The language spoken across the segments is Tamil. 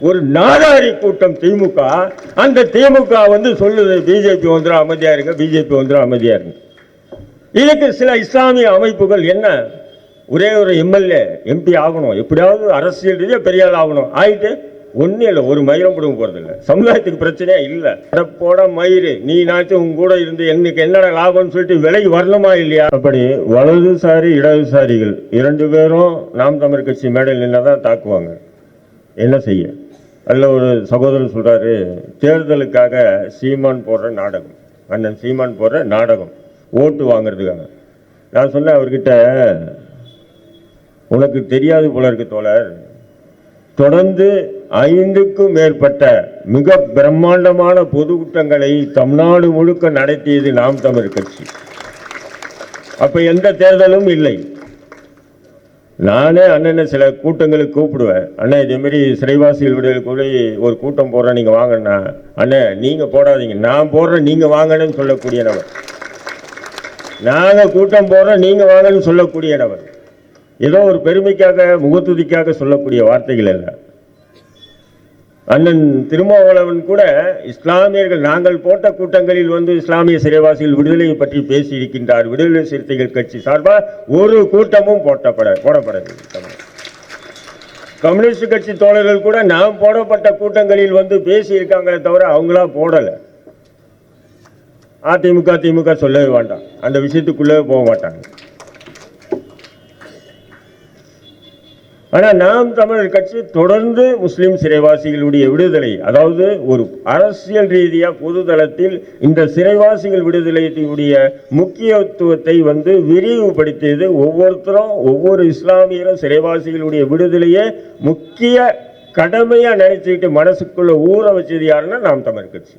ஒரு நாடாரி கூட்டம் திமுக அந்த திமுக வந்து சொல்லுது பிஜேபி வந்துடும் அமைதியா இருங்க பிஜேபி வந்துடும் அமைதியா இருங்க. இதுக்கு சில இஸ்லாமிய அமைப்புகள் என்ன? ஒரே ஒரு எம்எல்ஏ எம்பி ஆகணும். எப்படியாவது அரசியல் ரீதியாக பெரிய ஆள் ஆகணும். ஆயிட்டு ஒன்றும் இல்லை ஒரு மயிரம் பிடுங்க போகிறது இல்லை. சமுதாயத்துக்கு பிரச்சனையே இல்லை. அடப்போட மயிறு. நீ நாச்சும் உங்க கூட இருந்து எனக்கு என்னடா லாபம்னு சொல்லிட்டு விலை வரணுமா இல்லையா? அப்படி வலதுசாரி இடதுசாரிகள் இரண்டு பேரும் நாம் தமிழ் கட்சி மேடையில் நின்று தான் தாக்குவாங்க. என்ன செய்ய? அதில் ஒரு சகோதரர் சொல்கிறாரு தேர்தலுக்காக சீமான் போடுற நாடகம். அண்ணன் சீமான் போடுற நாடகம். ஓட்டு வாங்குறதுக்காக. நான் சொன்னேன் அவர்கிட்ட உனக்கு தெரியாது போல இருக்கு தோழர். தொடர்ந்து ஐந்துக்கும் மேற்பட்ட மிக பிரம்மாண்டமான பொதுக்கூட்டங்களை தமிழ்நாடு முழுக்க நடத்தியது நாம் தமிழ் கட்சி. அப்போ எந்த தேர்தலும் இல்லை. நானே அண்ணனை சில கூட்டங்களுக்கு கூப்பிடுவேன். அண்ணன் இதேமாரி சிறைவாசிகள் விடுதலை கூட ஒரு கூட்டம் போடுறேன் நீங்கள் வாங்கண்ணா. அண்ணன் நீங்கள் போடாதீங்க. நான் போடுறேன் நீங்கள் வாங்கன்னு சொல்லக்கூடிய நபர். நாங்கள் கூட்டம் போடுறோம் நீங்கள் வாங்கன்னு சொல்லக்கூடிய நபர். ஏதோ ஒரு பெருமைக்காக முகத்துதிக்காக சொல்லக்கூடிய வார்த்தைகள் எல்லாம். அண்ணன் திருமாவளவன் கூட இஸ்லாமியர்கள் நாங்கள் போட்ட கூட்டங்களில் வந்து இஸ்லாமிய சிறைவாசிகள் விடுதலையை பற்றி பேசியிருக்கின்றார். விடுதலை சிறுத்தைகள் கட்சி சார்பாக ஒரு கூட்டமும் போட்டப்பட போடப்படவில்லை. கம்யூனிஸ்ட் கட்சி தோழர்கள் கூட நாம் போடப்பட்ட கூட்டங்களில் வந்து பேசியிருக்காங்களே தவிர அவங்களா போடலை. அதிமுக திமுக சொல்லவே வேண்டாம். அந்த விஷயத்துக்குள்ளே போக மாட்டாங்க. ஆனால் நாம் தமிழர் கட்சி தொடர்ந்து முஸ்லீம் சிறைவாசிகளுடைய விடுதலை அதாவது ஒரு அரசியல் ரீதியாக பொதுதளத்தில் இந்த சிறைவாசிகள் விடுதலையுடைய முக்கியத்துவத்தை வந்து விரிவுபடுத்தியது ஒவ்வொருத்தரும் ஒவ்வொரு இஸ்லாமியரும் சிறைவாசிகளுடைய விடுதலையை முக்கிய கடமையாக நினைச்சுக்கிட்டு மனசுக்குள்ளே ஊற வச்சது யாருன்னா நாம் தமிழ் கட்சி.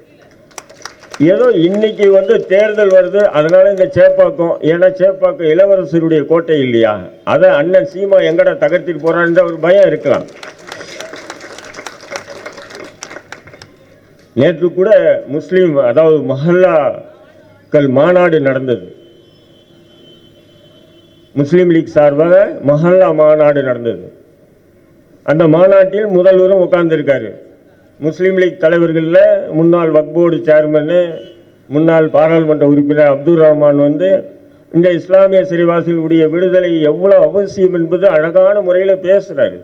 ஏதோ இன்னைக்கு வந்து தேர்தல் வருது அதனால இந்த சேப்பாக்கம் ஏன்னா சேப்பாக்கம் இளவரசருடைய கோட்டை இல்லையா? அதை அண்ணன் சீமா எங்கடா தகர்த்திட்டு போறான்ற ஒரு பயம் இருக்கலாம். நேற்று கூட முஸ்லீம் அதாவது மஹல்லாக்கள் மாநாடு நடந்தது. முஸ்லீம் லீக் சார்பாக மஹல்லா மாநாடு நடந்தது. அந்த மாநாட்டில் முதல்வரும் உட்கார்ந்துருக்காரு. முஸ்லீம் லீக் தலைவர்களில் முன்னாள் வக்போர்டு சேர்மனு முன்னாள் பாராளுமன்ற உறுப்பினர் அப்துல் ரஹ்மான் வந்து இந்த இஸ்லாமிய சிறைவாசிகளுடைய விடுதலை எவ்வளோ அவசியம் என்பது அழகான முறையில் பேசுகிறாரு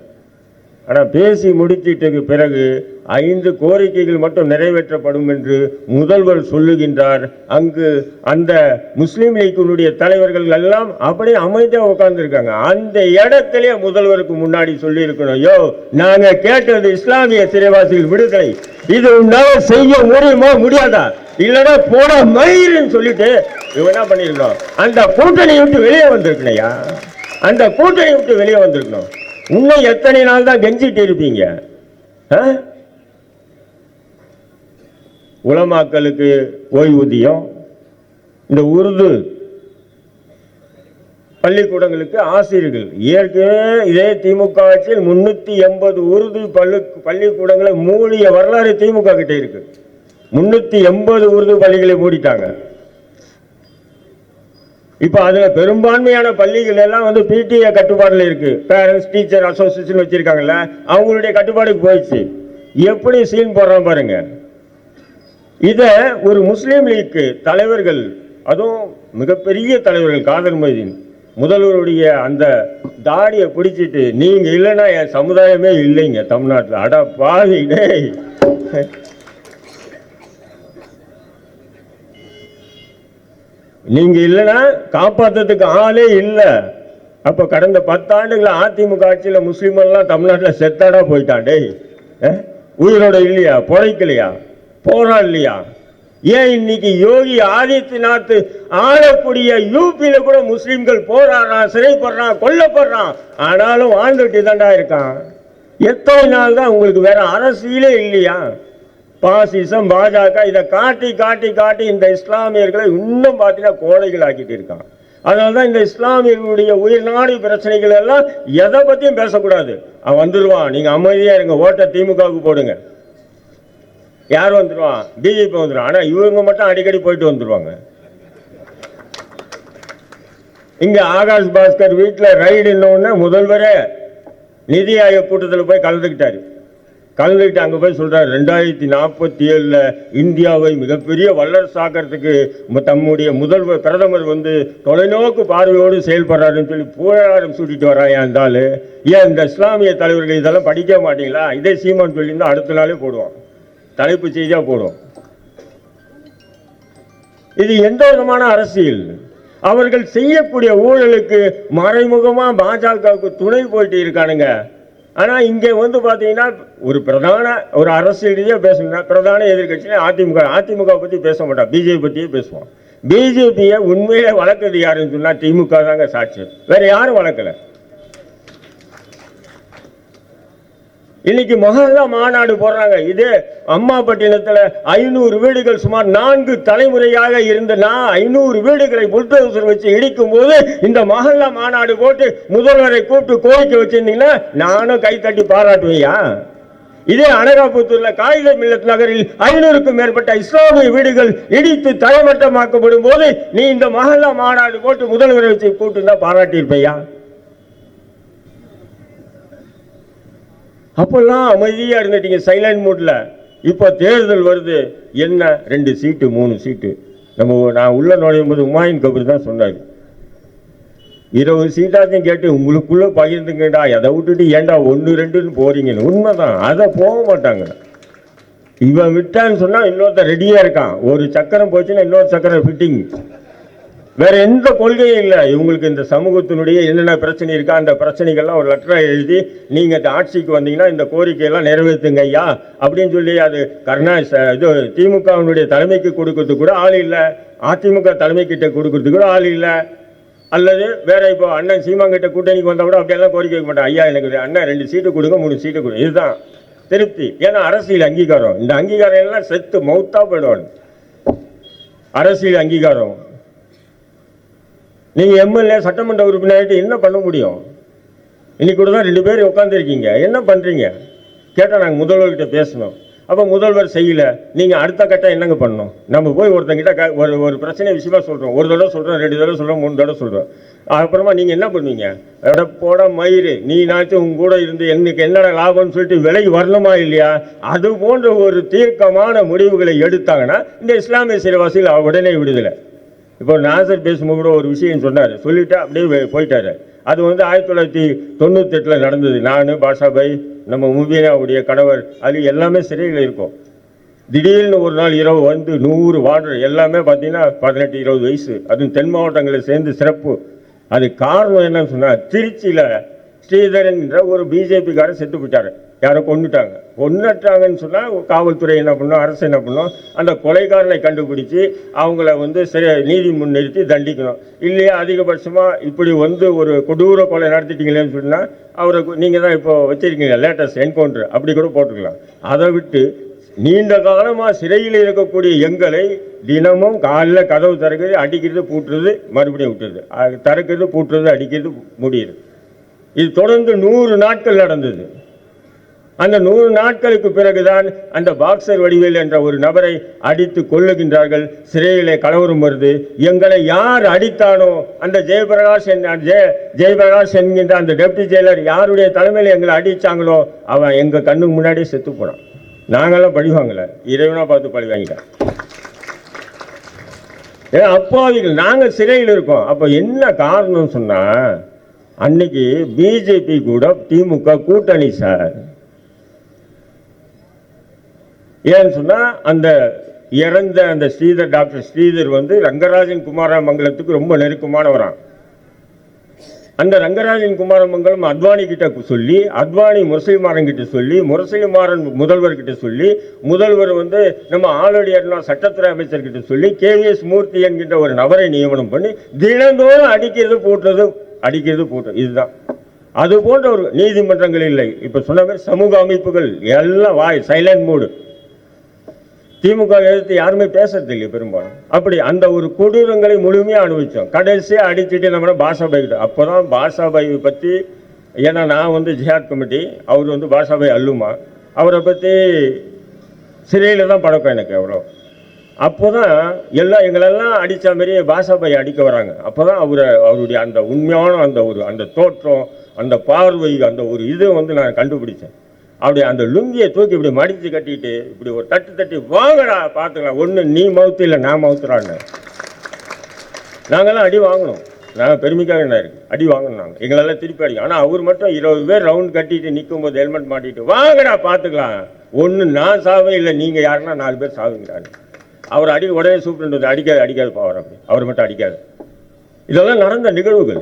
ஆனால் பேசி முடிச்சிட்டதுக்கு பிறகு ஐந்து கோரிக்கைகள் மட்டும் நிறைவேற்றப்படும் என்று முதல்வர் சொல்லுகின்றார். அங்கு அந்த முஸ்லீம் லீக்கினுடைய தலைவர்கள் எல்லாம் அப்படியே அமைதியாக உட்கார்ந்துருக்காங்க. அந்த இடத்திலே முதல்வருக்கு முன்னாடி சொல்லியிருக்கணும். யோ நாங்கள் கேட்டது இஸ்லாமிய சிறைவாசிகள் விடுதலை. இது உன்னால செய்ய முடியுமா முடியாதா? இல்லைன்னா போட மயிருன்னு சொல்லிட்டு இவன் என்ன பண்ணியிருக்கோம் அந்த கூட்டணி விட்டு வெளியே வந்திருக்கணையா? அந்த கூட்டணி விட்டு வெளியே வந்திருக்கணும். இன்னும் எத்தனை நாள் தான் கெஞ்சிட்டு இருப்பீங்க? ஆ? உலமாக்களுக்கு ஓய்வூதியம். இந்த உருது பள்ளிக்கூடங்களுக்கு ஆசிரியர்கள். ஏற்கனவே இதே திமுக ஆட்சியில் முன்னூத்தி எண்பது உருது பள்ளி பள்ளிக்கூடங்களை மூடிய வரலாறு திமுக கிட்ட இருக்கு. முன்னூத்தி எண்பது உருது பள்ளிகளை மூடிட்டாங்க. இப்போ அதுல பெரும்பான்மையான பள்ளிகள் எல்லாம் வந்து பிடிஏ கட்டுப்பாடுல இருக்கு. பேரண்ட்ஸ் டீச்சர் அசோசியேஷன் வச்சிருக்காங்கல்ல அவங்களுடைய கட்டுப்பாடுக்கு போயிடுச்சு. எப்படி சீன் போடுறோம் பாருங்க. இதை ஒரு முஸ்லீம் லீக்கு தலைவர்கள் அதுவும் மிகப்பெரிய தலைவர்கள் காதர் மொய்தீன் முதல்வருடைய அந்த தாடியை பிடிச்சிட்டு நீங்கள் இல்லைன்னா என் சமுதாயமே இல்லைங்க தமிழ்நாட்டில். அட பாவி டேய். நீங்க இல்லைன்னா காப்பாத்துறதுக்கு ஆளே இல்லை. அப்போ கடந்த பத்தாண்டுகள் அதிமுக ஆட்சியில் முஸ்லீம்கள்லாம் தமிழ்நாட்டில் செத்தாடா போயிட்டான் டேய். உயிரோட இல்லையா? பொழைக்கலையா? போறா இல்லையா? ஏன் இன்னைக்கு யோகி ஆதித்யநாத் ஆளக்கூடிய யூபியில கூட முஸ்லீம்கள் போராடுறான் சிறைப்படுறான் கொல்லப்படுறான் ஆனாலும் வாழ்ந்துட்டு தாண்டா இருக்கான். எத்தனை நாள் தான் உங்களுக்கு வேற அரசியலே இல்லையா? பாசிசம் பாஜக இதை காட்டி காட்டி காட்டி இந்த இஸ்லாமியர்களை இன்னும் பார்த்தீங்கன்னா கோடைகள் ஆக்கிட்டு இருக்கான். அதனால தான் இந்த இஸ்லாமியர்களுடைய உயிர்நாடி பிரச்சனைகள் எல்லாம் எதை பற்றியும் பேசக்கூடாது. அவன் வந்துடுவான் நீங்கள் அமைதியாக இருங்க. ஓட்டை திமுகவுக்கு போடுங்க. யார் வந்துடுவான் பிஜேபி வந்துடுவான் ஆனால் இவங்க மட்டும் அடிக்கடி போயிட்டு வந்துடுவாங்க இங்க ஆகாஷ் பாஸ்கர் வீட்டில் ரைடு இன்னொன்று முதல்வரே நிதி ஆயோக் கூட்டத்தில் போய் கலந்துக்கிட்டாரு. கலந்துக்கிட்டு அங்கே போய் சொல்கிறார் ரெண்டாயிரத்தி நாற்பத்தி ஏழில் இந்தியாவை மிகப்பெரிய வல்லரசாக்கிறதுக்கு தம்முடைய முதல்வர் பிரதமர் வந்து தொலைநோக்கு பார்வையோடு செயல்படுறாருன்னு சொல்லி புகழாரம் சூட்டிட்டு வரான் இருந்தாலும் ஏன் இந்த இஸ்லாமிய தலைவர்கள் இதெல்லாம் படிக்க மாட்டீங்களா? இதே சீமான் சொல்லியிருந்தா அடுத்த நாளே போடுவான். தலைப்பு செய்தியாக போடும் இது எந்த விதமான அரசியல்? அவர்கள் செய்யக்கூடிய ஊழலுக்கு மறைமுகமாக பாஜகவுக்கு துணை போயிட்டு இருக்கானுங்க. ஆனால் இங்கே வந்து பார்த்தீங்கன்னா ஒரு பிரதான ஒரு அரசியல் ரீதியா பேசணும்னா பிரதான எதிர்க்கட்சி அதிமுக அதிமுக பற்றி பேச மாட்டோம். பிஜேபி பற்றியே பேசுவோம். பிஜேபியை உண்மையிலே வளர்க்குறது யாருன்னு சொன்னால் திமுக தாங்க சாட்சி. வேறு யாரும் வளர்க்கல. இன்னைக்கு மகல்லா மாநாடு போடுறாங்க. இதே அம்மாப்பட்டினத்தில் ஐநூறு வீடுகள் சுமார் நான்கு தலைமுறையாக இருந்த நான் ஐநூறு வீடுகளை புல்டோசர் வச்சு இடிக்கும் போது இந்த மகல்லா மாநாடு போட்டு முதல்வரை கூப்பிட்டு கோரிக்கை வச்சிருந்தீங்கன்னா நானும் கை தட்டி பாராட்டுவையா? இதே அனகாபுத்தூர்ல காகித மில்லத் நகரில் ஐநூறுக்கும் மேற்பட்ட இஸ்லாமிய வீடுகள் இடித்து தரைமட்டமாக்கப்படும் போது நீ இந்த மகல்லா மாநாடு போட்டு முதல்வரை வச்சு கூப்பிட்டு தான் பாராட்டியிருப்பையா? அப்போல்லாம் அமைதியாக இருந்துட்டீங்க சைலண்ட் மூட்டில் இப்போ தேர்தல் வருது. என்ன? ரெண்டு சீட்டு மூணு சீட்டு. நம்ம நான் உள்ளே நுழையும் போது உமாயின் கபூர் தான் சொன்னார். இருபது சீட்டாத்தையும் கேட்டு உங்களுக்குள்ளே பகிர்ந்துங்கடா எதை விட்டுட்டு ஏன்டா ஒன்று ரெண்டுன்னு போகிறீங்கன்னு உண்மை தான் அதை போக மாட்டாங்க. இவன் விட்டான்னு சொன்னால் இன்னொருத்தன் ரெடியாக இருக்கான். ஒரு சக்கரம் போச்சுன்னா இன்னொரு சக்கரம் ஃபிட்டிங் வேற எந்த கொள்கையும் இல்லை. இவங்களுக்கு இந்த சமூகத்தினுடைய என்னென்ன பிரச்சனை இருக்கா அந்த பிரச்சனைகள்லாம் ஒரு லெட்டராக எழுதி நீங்கள் இந்த ஆட்சிக்கு வந்தீங்கன்னா இந்த கோரிக்கையெல்லாம் நிறைவேற்றுங்க ஐயா அப்படின்னு சொல்லி அது கருணா இது திமுகவினுடைய தலைமைக்கு கொடுக்கறதுக்கு கூட ஆள் இல்லை. அதிமுக தலைமைக்கிட்ட கொடுக்கறதுக்கு கூட ஆள் இல்லை. அல்லது வேற இப்போ அண்ணன் சீமாங்கிட்ட கூட்டணிக்கு வந்தால் கூட அப்படியெல்லாம் கோரிக்கை வைக்க மாட்டேன் ஐயா எனக்கு அண்ணன் ரெண்டு சீட்டு கொடுங்க மூணு சீட்டு கொடுங்க. இதுதான் திருப்தி. ஏன்னா அரசியல் அங்கீகாரம். இந்த அங்கீகாரம் எல்லாம் செத்து மௌத்தா போயிடுவாங்க அரசியல் அங்கீகாரம். நீங்கள் எம்எல்ஏ சட்டமன்ற உறுப்பினர்கிட்ட என்ன பண்ண முடியும்? இன்னைக்கு கூட தான் ரெண்டு பேரும் உட்காந்துருக்கீங்க என்ன பண்ணுறீங்க கேட்டால் நாங்கள் முதல்வர்கிட்ட பேசணும். அப்போ முதல்வர் செய்யலை. நீங்கள் அடுத்த கட்டம் என்னங்க பண்ணணும்? நம்ம போய் ஒருத்தங்கிட்ட க ஒரு ஒரு பிரச்சனை விஷயமா சொல்கிறோம் ஒரு தடவை சொல்கிறோம் ரெண்டு தடவை சொல்கிறோம் மூணு தடவை சொல்கிறோம் அப்புறமா நீங்கள் என்ன பண்ணுவீங்க? எட போட மயிறு. நீ நாச்சும் உங்க கூட இருந்து எனக்கு என்னடா லாபம்னு சொல்லிட்டு விலைக்கு வரணுமா இல்லையா? அது போன்ற ஒரு தீர்க்கமான முடிவுகளை எடுத்தாங்கன்னா இந்த இஸ்லாமிய சிறைவாசிகள் உடனே விடுதலை. இப்போ நாசர் பேசும்போது கூட ஒரு விஷயம் சொன்னார். சொல்லிட்டு அப்படியே போயிட்டார். அது வந்து ஆயிரத்தி தொள்ளாயிரத்தி தொண்ணூத்தெட்டில் நடந்தது. நான் பாஷாபாய் நம்ம முபீனாவுடைய கணவர் அது எல்லாமே சிறையில் இருக்கும். திடீர்னு ஒரு நாள் இரவு வந்து நூறு வார்டர் எல்லாமே பார்த்தீங்கன்னா பதினெட்டு இருபது வயசு. அதுவும் தென் மாவட்டங்களை சேர்ந்து சிறப்பு. அது காரணம் என்னன்னு சொன்னால் திருச்சியில் ஸ்ரீதரன் என்ற ஒரு பிஜேபிக்காரர் செத்து போட்டார் யாரோ கொண்டுட்டாங்க கொண்டுட்டாங்கன்னு சொன்னால் காவல்துறை என்ன பண்ணும் அரசு என்ன பண்ணும் அந்த கொலைகாரனை கண்டுபிடிச்சி அவங்கள வந்து சரி நீதி முன்னிறுத்தி தண்டிக்கணும். இல்லையா அதிகபட்சமாக இப்படி வந்து ஒரு கொடூர கொலை நடத்திட்டீங்களேன்னு சொன்னால் அவரை நீங்கள் தான் இப்போ வச்சுருக்கீங்க லேட்டஸ்ட் என்கவுண்டர் அப்படி கூட போட்டுக்கலாம். அதை விட்டு நீண்ட காலமாக சிறையில் இருக்கக்கூடிய எங்களை தினமும் காலைல கதவு திறக்கிறது அடிக்கிறது பூட்டுறது மறுபடியும் விட்டுறது. திறக்கிறது பூட்டுறது அடிக்கிறது முடியுது இது தொடர்ந்து நூறு நாட்கள் நடந்தது. அந்த நூறு நாட்களுக்கு பிறகுதான் அந்த பாக்ஸர் வடிவேல் என்ற ஒரு நபரை அடித்து கொள்ளுகின்றார்கள் சிறையிலே கலவரம் வருது. எங்களை யார் அடித்தானோ அந்த ஜெயபிரகாஷ் என் ஜெய ஜெயபிரகாஷ் என்கின்ற அந்த டெப்டி ஜெயிலர் யாருடைய தலைமையில் எங்களை அடித்தாங்களோ அவன் எங்கள் கண்ணுக்கு முன்னாடியே செத்து போனான். நாங்களாம் பழி இறைவனாக பார்த்து பழி வாங்கிட்டான். ஏன்னா அப்பாவிகள் நாங்கள் சிறையில் இருக்கோம். அப்போ என்ன காரணம்னு சொன்னால் அன்னைக்கு பிஜேபி கூட திமுக கூட்டணி சார் ஏன்னு சொன்னா அந்த இறந்த அந்த ஸ்ரீதர் டாக்டர் ஸ்ரீதர் வந்து ரங்கராஜன் குமாரமங்கலத்துக்கு ரொம்ப நெருக்கமானவரான் அந்த ரங்கராஜன் குமாரமங்கலம் அத்வானி கிட்ட சொல்லி அத்வானி முரசலிமாறன் கிட்ட சொல்லி முரசலிமாறன் முதல்வர் கிட்ட சொல்லி முதல்வர் வந்து நம்ம ஆளுடைய சட்டத்துறை அமைச்சர் கிட்ட சொல்லி கேவிஎஸ் மூர்த்தி என்கின்ற ஒரு நபரை நியமனம் பண்ணி தினந்தோறும் அடிக்கிறது போட்டதும் அடிக்கிறது கூட்டம் இதுதான். அது போன்ற ஒரு நீதிமன்றங்கள் இல்லை. இப்போ சொன்ன மாதிரி சமூக அமைப்புகள் எல்லாம் வாய் சைலண்ட் மூடு திமுக எதிர்த்து யாருமே பேசுறது இல்லை பெரும்பாலும். அப்படி அந்த ஒரு கொடூரங்களை முழுமையாக அனுபவித்தோம் கடைசியாக அடிச்சுட்டு நம்ம பாஷாபாய் கிட்ட அப்போ தான் பாஷாபாய் பற்றி ஏன்னா நான் வந்து ஜிஹாத் கமிட்டி அவர் வந்து பாஷாபாய் அல்லுமா அவரை பற்றி சிறையில் தான் பழக்கம் எனக்கு எவ்வளோ அப்போ தான் எல்லாம் எங்களெல்லாம் அடித்த மாதிரியே பாஷாபாய் அடிக்க வராங்க. அப்போ தான் அவரை அவருடைய அந்த உண்மையான அந்த ஒரு அந்த தோற்றம் அந்த பார்வை அந்த ஒரு இது வந்து நான் கண்டுபிடிச்சேன். அப்படி அந்த லுங்கியை தூக்கி இப்படி மடித்து கட்டிட்டு இப்படி ஒரு தட்டு தட்டி வாங்கடா பார்த்துக்கலாம் ஒன்று நீ மவுத்து இல்லை நான் மவுத்துறான்னு. நாங்கள்லாம் அடி வாங்கணும் நாங்கள் பெருமைக்காக என்ன இருக்கு. அடி வாங்கணும் நாங்கள் எங்களெல்லாம் திருப்பி அடிக்கும் ஆனால் அவர் மட்டும் இருபது பேர் ரவுண்ட் கட்டிட்டு நிற்கும் போது ஹெல்மெட் மாட்டிட்டு வாங்கடா பார்த்துக்கலாம் ஒன்று நான் சாவே இல்லை நீங்கள் யாருன்னா நாலு பேர் சாவுங்கிறாரு அவர் அடி உடனே சூப்பிட்டு வந்து அடிக்காது அடிக்காது போவார் அப்படி. அவர் மட்டும் அடிக்காது. இதெல்லாம் நடந்த நிகழ்வுகள்.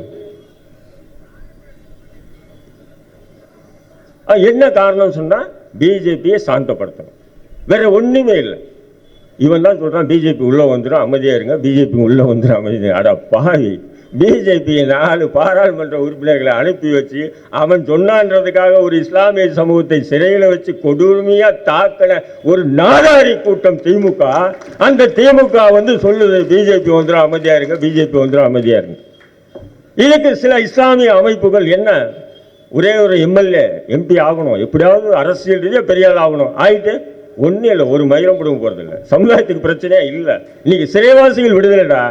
என்ன காரணம் சொன்னால் பிஜேபியை சாந்தப்படுத்தணும். வேற ஒன்றுமே இல்லை. இவன் தான் சொல்கிறான் பிஜேபி உள்ளே வந்துடும் அமைதியாக இருங்க பிஜேபி உள்ளே வந்துடும் அமைதியாக அட பாவி பிஜேபி நாலு பாராளுமன்ற உறுப்பினர்களை அனுப்பி வச்சு அவன் சொன்னான்றதுக்காக ஒரு இஸ்லாமிய சமூகத்தை சிறையில் வச்சு கொடுமையாக தாக்கின ஒரு நாடாரி கூட்டம் திமுக. அந்த திமுக வந்து சொல்லுது பிஜேபி வந்துடும் அமைதியாக இருங்க பிஜேபி வந்துடும் அமைதியாக இருங்க. இதுக்கு சில இஸ்லாமிய அமைப்புகள் என்ன? ஒரே ஒரு எம்எல்ஏ எம்பி ஆகணும். எப்படியாவது அரசியல் ரீதியாக பெரிய ஆள் ஆகணும். ஆகிட்டு ஒன்றும் இல்லை ஒரு மயிரம் கொடுக்க போகிறதில்ல சமுதாயத்துக்கு பிரச்சனையே இல்லை. இன்னைக்கு சிறைவாசிகள் விடுதலைடா.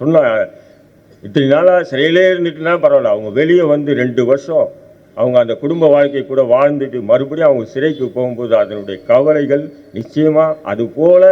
சொன்ன இத்தனை நாளாக சிறையிலே இருந்துட்டுனா பரவாயில்ல. அவங்க வெளியே வந்து ரெண்டு வருஷம் அவங்க அந்த குடும்ப வாழ்க்கை கூட வாழ்ந்துட்டு மறுபடியும் அவங்க சிறைக்கு போகும்போது அதனுடைய கவலைகள் நிச்சயமாக அது போல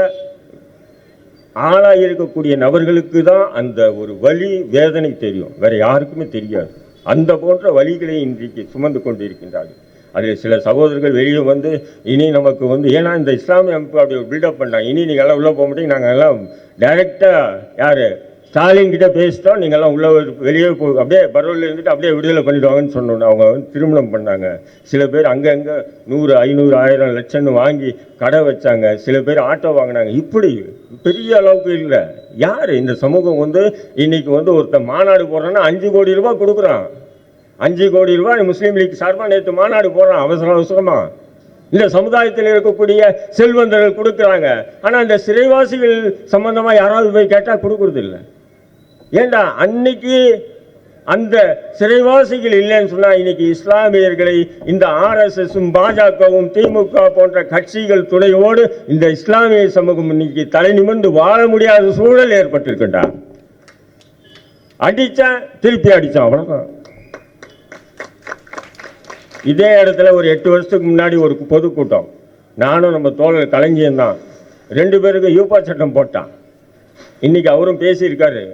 ஆளாக இருக்கக்கூடிய நபர்களுக்கு தான் அந்த ஒரு வழி வேதனை தெரியும். வேறு யாருக்குமே தெரியாது. அந்த போன்ற வழிகளை இன்றைக்கு சுமந்து கொண்டு இருக்கின்றார்கள் அதில் சில சகோதரர்கள் வெளியே வந்து இனி நமக்கு வந்து ஏன்னா இந்த இஸ்லாமிய அமைப்பு அப்படி பில்டப் பண்ணாங்க. இனி நீங்கள் எல்லாம் உள்ளே போக மாட்டீங்க. நாங்கள் எல்லாம் டைரெக்டாக யார்? ஸ்டாலின் கிட்ட பேசிட்டோம் நீங்கள்லாம் உள்ளே வெளியே போ அப்படியே பரோலில் இருந்துட்டு அப்படியே விடுதலை பண்ணிடுவாங்கன்னு சொன்னோன்னு அவங்க வந்து திருமணம் பண்ணாங்க. சில பேர் அங்கங்கே நூறு ஐநூறு ஆயிரம் லட்சம்னு வாங்கி கடை வச்சாங்க. சில பேர் ஆட்டோ வாங்கினாங்க. இப்படி பெரிய அளவுக்கு இல்லை. யார் இந்த சமூகம் வந்து இன்றைக்கி வந்து ஒருத்தன் மாநாடு போடுறோன்னா அஞ்சு கோடி ரூபாய் கொடுக்குறான். அஞ்சு கோடி ரூபாய் முஸ்லீம் லீக் சார்பாக நேற்று மாநாடு போடுறான். அவசர அவசரமாக இந்த சமுதாயத்தில் இருக்கக்கூடிய செல்வந்தர்கள் கொடுக்குறாங்க. ஆனால் இந்த சிறைவாசிகள் சம்பந்தமாக யாராவது போய் கேட்டால் கொடுக்கறது இல்லை ஏண்டா அன்னைக்கு அந்த சிறைவாசிகள் இல்லைன்னு சொன்னால் இன்னைக்கு இஸ்லாமியர்களை இந்த ஆர்எஸ்எஸும் பாஜகவும் திமுக போன்ற கட்சிகள் துணையோடு இந்த இஸ்லாமிய சமூகம் இன்னைக்கு தலை நிமிர்ந்து வாழ முடியாத சூழல் ஏற்பட்டிருக்குண்டா. அடித்தான் திருப்பி அடிச்சான் அவ்வளோதான் இதே இடத்துல ஒரு எட்டு வருஷத்துக்கு முன்னாடி ஒரு பொதுக்கூட்டம். நானும் நம்ம தோழர் கலைஞன் தான். ரெண்டு பேருக்கு யூபா சட்டம் போட்டான். இன்னைக்கு அவரும் பேசியிருக்காரு.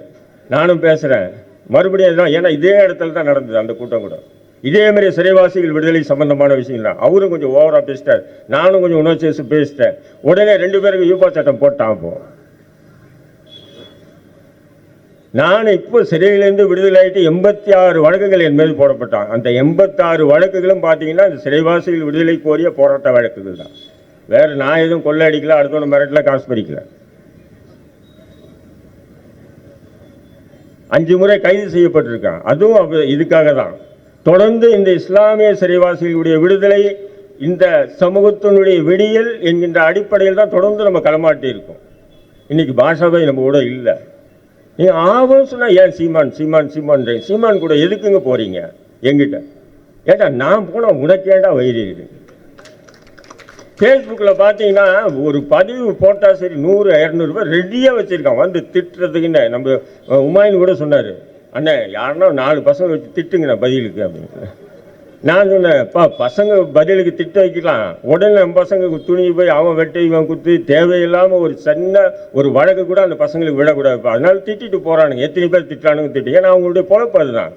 நானும் பேசுகிறேன் மறுபடியும் தான் ஏன்னா இதே இடத்துல தான் நடந்தது அந்த கூட்டம் கூட. இதே மாதிரி சிறைவாசிகள் விடுதலை சம்பந்தமான விஷயம் தான். அவரும் கொஞ்சம் ஓவராக பேசிட்டார். நானும் கொஞ்சம் உணர்ச்சி பேசிட்டேன். உடனே ரெண்டு பேருக்கு யூபா சட்டம் போட்டான் அப்போ. நான் இப்போ சிறையிலேருந்து விடுதலை ஆகிட்டு எண்பத்தி ஆறு வழக்குகள் என் மீது போடப்பட்டான். அந்த எண்பத்தாறு வழக்குகளும் பார்த்தீங்கன்னா இந்த சிறைவாசிகள் விடுதலை கோரிய போராட்ட வழக்குகள் தான். வேறு நான் எதுவும் கொள்ளை அடிக்கல அடுத்தவன மிரட்டல காசு பறிக்கல. அஞ்சு முறை கைது செய்யப்பட்டிருக்கான் அதுவும் அப்ப- இதுக்காக தான் தொடர்ந்து இந்த இஸ்லாமிய சிறைவாசிகளுடைய விடுதலை இந்த சமூகத்தினுடைய விடியல் என்கின்ற அடிப்படையில் தான் தொடர்ந்து நம்ம களமாட்டி இருக்கோம். இன்னைக்கு பாஷாவை நம்ம கூட இல்லை. நீ ஆவும் சொன்னால் ஏன் சீமான் சீமான் சீமான்? சீமான் கூட எதுக்குங்க போறீங்க? எங்கிட்ட ஏட்டா நான் போனால் உனக்கேண்டா ஏன்டா வயிறு ஃபேஸ்புக்கில் பார்த்தீங்கன்னா ஒரு பதிவு போட்டால் சரி நூறு இரநூறுபா ரெடியாக வச்சுருக்கான் வந்து திட்டுறதுக்குன்னு நம்ம உமாயின் கூட சொன்னார். அண்ணே யாருன்னா நாலு பசங்க வச்சு திட்டுங்கண்ணே பதிலுக்கு அப்படின்னு. நான் சொன்னேன்ப்பா பசங்க பதிலுக்கு திட்ட வைக்கலாம். உடனே நம்ம பசங்க துணி போய் அவன் வெட்டி இவன் குத்து. தேவையில்லாமல் ஒரு சின்ன ஒரு வழக்கு கூட அந்த பசங்களுக்கு விடக்கூடாது. அதனால திட்டிட்டு போகிறானுங்க எத்தனை பேர் திட்டுறானுங்க திட்டு ஏன்னா அவங்களுடைய பொழப்பு அதுதான்.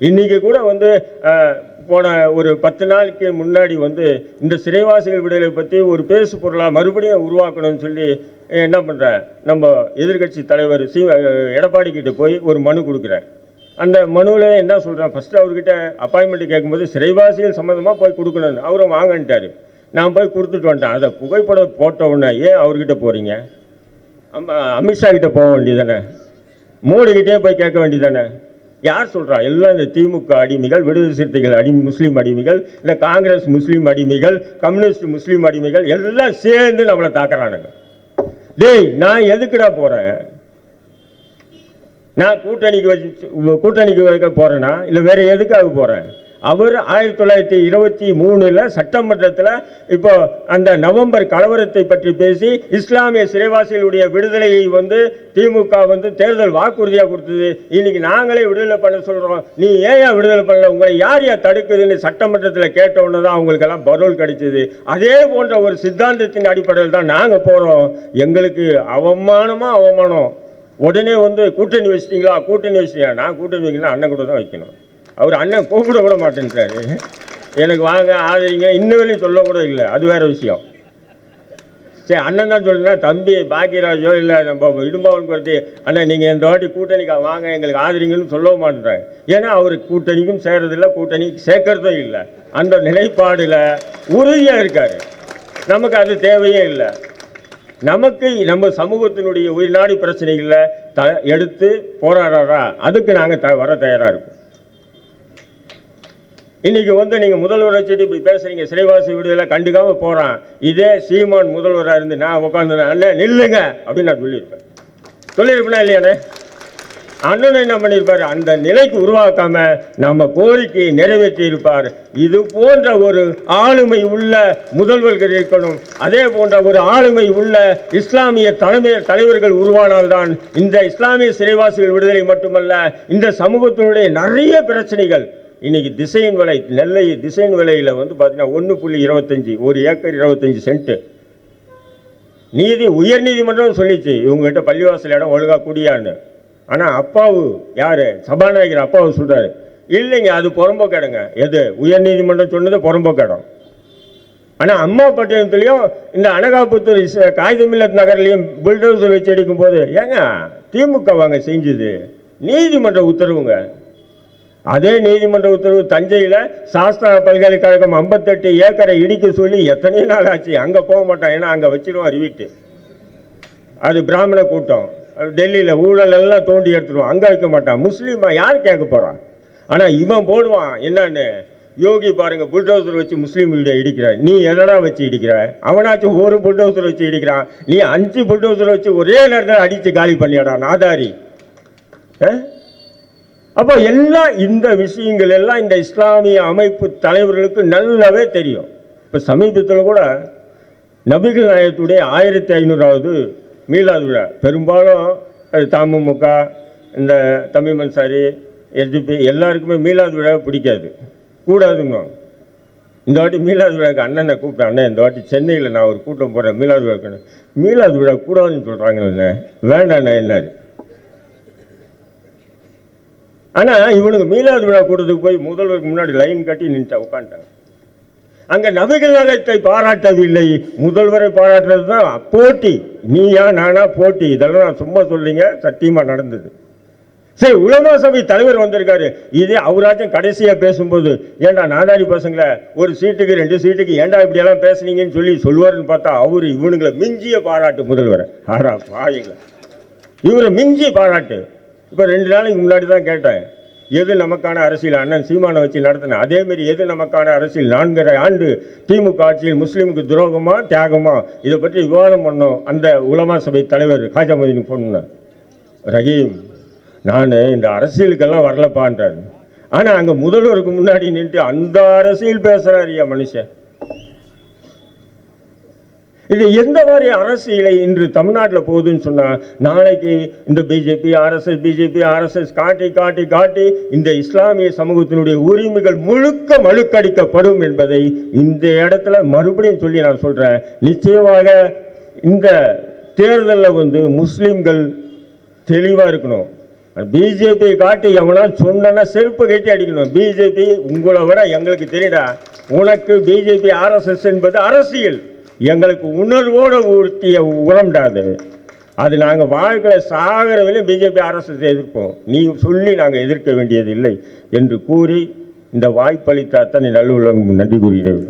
இன்னைக்கு கூட வந்து போன ஒரு பத்து நாளைக்கு முன்னாடி வந்து இந்த சிறைவாசிகள் விடுதலை பற்றி ஒரு பேசு பொருளாக மறுபடியும் உருவாக்கணும்னு சொல்லி என்ன பண்ணுறேன் நம்ம எதிர்க்கட்சி தலைவர் சி எடப்பாடி கிட்டே போய் ஒரு மனு கொடுக்குறேன் அந்த மனுவில் என்ன சொல்கிறேன் ஃபஸ்ட்டு அவர்கிட்ட அப்பாயின்மெண்ட் கேட்கும்போது சிறைவாசிகள் சம்மந்தமாக போய் கொடுக்கணும்னு. அவரும் வாங்கன்ட்டாரு. நான் போய் கொடுத்துட்டு வந்துட்டேன். அதை புகைப்படம் போட்ட உடனே ஏன் அவர்கிட்ட போகிறீங்க அம்மா அமித்ஷா கிட்டே போக வேண்டியதானே மோடிக்கிட்டே போய் கேட்க வேண்டியதானே யார் சொல்கிறா எல்லாம் இந்த திமுக அடிமைகள் விடுதலை சிறுத்தைகள் அடி முஸ்லீம் அடிமைகள் இல்லை காங்கிரஸ் முஸ்லீம் அடிமைகள் கம்யூனிஸ்ட் முஸ்லீம் அடிமைகள் எல்லாம் சேர்ந்து நம்மளை தாக்குறானுங்க. டேய் நான் எதுக்குடா போகிறேன் நான் கூட்டணிக்கு வச்சு கூட்டணிக்கு வைக்க போகிறேன்னா இல்லை வேறு எதுக்காக போகிறேன் அவர் ஆயிரத்தி தொள்ளாயிரத்தி இருபத்தி மூணில் சட்டமன்றத்தில் இப்போ அந்த நவம்பர் கலவரத்தை பற்றி பேசி இஸ்லாமிய சிறைவாசிகளுடைய விடுதலையை வந்து திமுக வந்து தேர்தல் வாக்குறுதியாக கொடுத்தது. இன்னைக்கு நாங்களே விடுதலை பண்ண சொல்கிறோம் நீ ஏன் விடுதலை பண்ணல? உங்களை யார் யார் தடுக்குதுன்னு சட்டமன்றத்தில் கேட்ட உடனே தான் அவங்களுக்கெல்லாம் பரோல் கிடைச்சிது. அதே போன்ற ஒரு சித்தாந்தத்தின் அடிப்படையில் தான் நாங்கள் போகிறோம் எங்களுக்கு அவமானமாக அவமானம். உடனே வந்து கூட்டணி வச்சிட்டீங்களா? கூட்டணி வச்சிட்டீங்களா? நான் கூட்டணி வைக்கணும் அண்ணன் கூட தான் வைக்கணும். அவர் அண்ணன் கூப்பிட கூட மாட்டேன்ட்டாரு எனக்கு வாங்க ஆதரிங்க இன்ன வரையும் சொல்லக்கூட இல்லை. அது வேறு விஷயம். சரி அண்ணன் தான் சொல்லுங்க தம்பி பாக்கியராஜோ இல்லை நம்ம இடும்பாவன் குறைச்சி அண்ணன் நீங்கள் இந்த வாட்டி கூட்டணிக்கா வாங்க எங்களுக்கு ஆதரிங்கன்னு சொல்லவும் மாட்டேறாங்க ஏன்னா அவர் கூட்டணிக்கும் சேர்றதில்ல கூட்டணிக்கு சேர்க்கறதும் இல்லை. அந்த நிலைப்பாடில் உறுதியாக இருக்கார். நமக்கு அது தேவையே இல்லை. நமக்கு நம்ம சமூகத்தினுடைய உயிர்நாடி பிரச்சனைகளை த எடுத்து போராடுறா அதுக்கு நாங்கள் த வர தயாராக இருக்கோம். இன்னைக்கு வந்து நீங்க முதல்வரை வச்சுட்டு இப்படி பேசுறீங்க சிறைவாசி விடுதலை கண்டுக்காம போறான். இதே சீமான் முதல்வராக இருந்து நான் உட்காந்து அண்ணன் நில்லுங்க அப்படின்னு நான் சொல்லியிருப்பேன். சொல்லியிருப்பேனா இல்லையாண்ணே அண்ணன் என்ன பண்ணியிருப்பார்? அந்த நிலைக்கு உருவாக்காம நம்ம கோரிக்கையை நிறைவேற்றி இருப்பார் இது போன்ற ஒரு ஆளுமை உள்ள முதல்வர்கள் இருக்கணும். அதே போன்ற ஒரு ஆளுமை உள்ள இஸ்லாமிய தலைமை தலைவர்கள் உருவானால்தான் இந்த இஸ்லாமிய சிறைவாசிகள் விடுதலை மட்டுமல்ல இந்த சமூகத்தினுடைய நிறைய பிரச்சனைகள் இன்றைக்கி திசையின் விலை நெல்லை திசையின் விலையில் வந்து பார்த்தீங்கன்னா ஒன்று புள்ளி இருபத்தஞ்சி ஒரு ஏக்கர் இருபத்தஞ்சி சென்ட்டு நீதி உயர் நீதிமன்றம் சொல்லிச்சு. இவங்ககிட்ட பள்ளிவாசல் இடம் ஒழுங்காக குடியான்னு. ஆனால் அப்பாவு யார்? சபாநாயகர் அப்பாவு சொல்கிறாரு இல்லைங்க அது புறம்போக்கு இடங்க எது? உயர் நீதிமன்றம் சொன்னது புறம்போக்கு இடம் ஆனால் அம்மா பட்டினத்துலேயும் இந்த அனகாபுத்தூர் காகிதமில்லத் நகர்லேயும் புல்டோசர் வச்சு அடிக்கும் போது ஏங்க திமுக வாங்க செஞ்சுது? நீதிமன்ற உத்தரவுங்க. அதே நீதிமன்ற உத்தரவு தஞ்சையில் சாஸ்திரா பல்கலைக்கழகம் ஐம்பத்தெட்டு ஏக்கரை இடிக்க சொல்லி எத்தனை நாள் ஆச்சு. அங்கே போக மாட்டான் ஏன்னா அங்கே வச்சிருவோம் அறிவிட்டு அது பிராமண கூட்டம். டெல்லியில் ஊழல் எல்லாம் தோண்டி எடுத்துருவான் அங்கே வைக்க மாட்டான். முஸ்லீமா யார் கேட்க போகிறான் ஆனால் இவன் போடுவான். என்னன்னு? யோகி பாருங்க புல்டோசர் வச்சு முஸ்லீம் வீடை இடிக்கிற. நீ என்னடா வச்சு இடிக்கிற? அவனாச்சும் ஒரு புல்டோசர் வச்சு இடிக்கிறான். நீ அஞ்சு புல்டோசர் வச்சு ஒரே நேரத்தில் அடித்து காலி பண்ணியாடா நாதாரி. ஆ? அப்போ எல்லாம் இந்த விஷயங்கள் எல்லாம் இந்த இஸ்லாமிய அமைப்பு தலைவர்களுக்கு நல்லாவே தெரியும். இப்போ சமீபத்தில் கூட நபிகள் நாயகத்துடைய ஆயிரத்தி ஐநூறாவது மீலாது விழா. பெரும்பாலும் அது தமுமுக இந்த தமிழ் அன்சாரி எஸ்டிபி எல்லாருக்குமே மீலாது விழாவை பிடிக்காது. கூடாதுங்க. இந்த வாட்டி மீலாது விழாக்கு அண்ணனை கூப்பிட்டேன். அண்ணன் இந்த வாட்டி சென்னையில் நான் ஒரு கூட்டம் போடுறேன். மீலாது விழாக்கு மீலாது விழா கூடாதுன்னு சொல்கிறாங்கல்ல வேண்டாண்ணே என்னாரு? ஆனால் இவனுக்கு மீலாது விழா கூட்டத்துக்கு போய் முதல்வருக்கு முன்னாடி லைன் கட்டி நின்றுட்டா உட்காந்துட்டாங்க அங்கே நபிகள் நாயகத்தை பாராட்டவில்லை. முதல்வரை பாராட்டுறது தான் போட்டி. நீயா நானா போட்டி. இதெல்லாம் நான் சும்மா சொல்லிங்க சத்தியமாக நடந்தது. சரி உலமா சபை தலைவர் வந்திருக்காரு. இதே அவராச்சும் கடைசியாக பேசும்போது ஏன்டா நாடாடி பசங்களை ஒரு சீட்டுக்கு ரெண்டு சீட்டுக்கு ஏன்டா இப்படியெல்லாம் பேசுனீங்கன்னு சொல்லி சொல்லுவாருன்னு பார்த்தா அவர் இவனுங்களை மிஞ்சிய பாராட்டு முதல்வரை. ஆடா பாயுங்க இவரை மிஞ்சி பாராட்டு. இப்போ ரெண்டு நாளைக்கு முன்னாடி தான் கேட்டேன். எது நமக்கான அரசியல்? அண்ணன் சீமானை வச்சு நடத்தின. அதேமாரி எது நமக்கான அரசியல்? நான்கரை ஆண்டு திமுக ஆட்சியில் முஸ்லீமுக்கு துரோகமா தியாகமா? இதை பற்றி விவாதம் பண்ணோம். அந்த உலமா சபை தலைவர் ஹாஜாமதின் பொண்ணு ரஹீம் நான் இந்த அரசியலுக்கெல்லாம் வரலப்பான்றார். ஆனால் அங்கே முதல்வருக்கு முன்னாடி நின்று அந்த அரசியல் பேசுகிறாரியா மனுஷன். இது எந்த மாதிரி அரசியலை இன்று தமிழ்நாட்டில் போகுதுன்னு சொன்னால் நாளைக்கு இந்த பிஜேபி ஆர்எஸ்எஸ் பிஜேபி ஆர்எஸ்எஸ் காட்டி காட்டி காட்டி இந்த இஸ்லாமிய சமூகத்தினுடைய உரிமைகள் முழுக்க மழுக்கடிக்கப்படும் என்பதை இந்த இடத்துல மறுபடியும் சொல்லி நான் சொல்கிறேன் நிச்சயமாக இந்த தேர்தலில் வந்து முஸ்லீம்கள் தெளிவாக இருக்கணும். பிஜேபி காட்டி எவனா சொன்னா செருப்பு கட்டி அடிக்கணும். பிஜேபி உங்களை விட எங்களுக்கு தெரியுதா உனக்கு பிஜேபி ஆர்எஸ்எஸ் என்பது அரசியல். எங்களுக்கு உணர்வோடு ஊர்த்திய உரம்டாது அது நாங்கள் வாழ்க்கையில சாகிற பிஜேபி அரசு எதிர்ப்போம் நீ சொல்லி நாங்கள் எதிர்க்க வேண்டியது இல்லை என்று கூறி இந்த வாய்ப்பளித்த அத்தனை நல்லுள்ளம் நன்றி கூறுகிறேன்.